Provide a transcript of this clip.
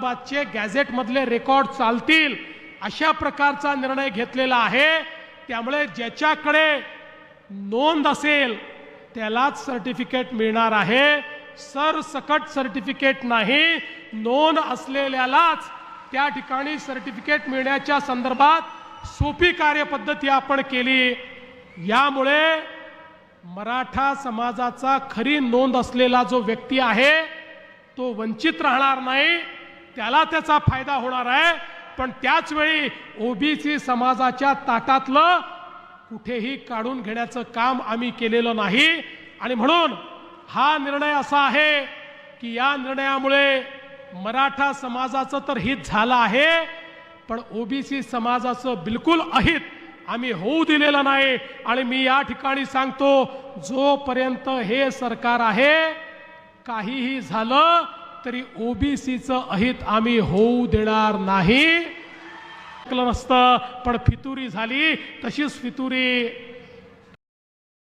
बादचे गॅझेटमधले record चालतील अशा प्रकारचा निर्णय घेतलेला आहे. त्यामुळे ज्याच्याकडे नोंद असेल त्यालाच सर्टिफिकेट मिळणार आहे. सरसकट सर्टिफिकेट नाही नोंद असलेल्यालाच त्या ठिकाणी सर्टिफिकेट मिळण्याच्या संदर्भात सोपी कार्यपद्धती आपण केली. यामुळे मराठा समाजाचा खरी नोंद असलेला जो व्यक्ती आहे तो वंचित राहणार नाही. त्याला त्याचा फायदा होणार आहे. पण त्याच वेळी ओबीसी समाजाच्या ताटातलं कुठेही काढून घेण्याचं काम आम्ही केलेलं नाही. आणि म्हणून हा निर्णय असा आहे की या निर्णयामुळे मराठा समाजाचं तर हित झालं आहे पण ओबीसी समाजाचं बिलकुल अहित आम्ही होऊ दिलेलं नाही. आणि मी या ठिकाणी सांगतो जोपर्यंत हे सरकार आहे काहीही झालं तरी ओबीसीचं अहित आम्ही होऊ देणार नाही. नसतं पण फितुरी झाली. तशीच फितुरी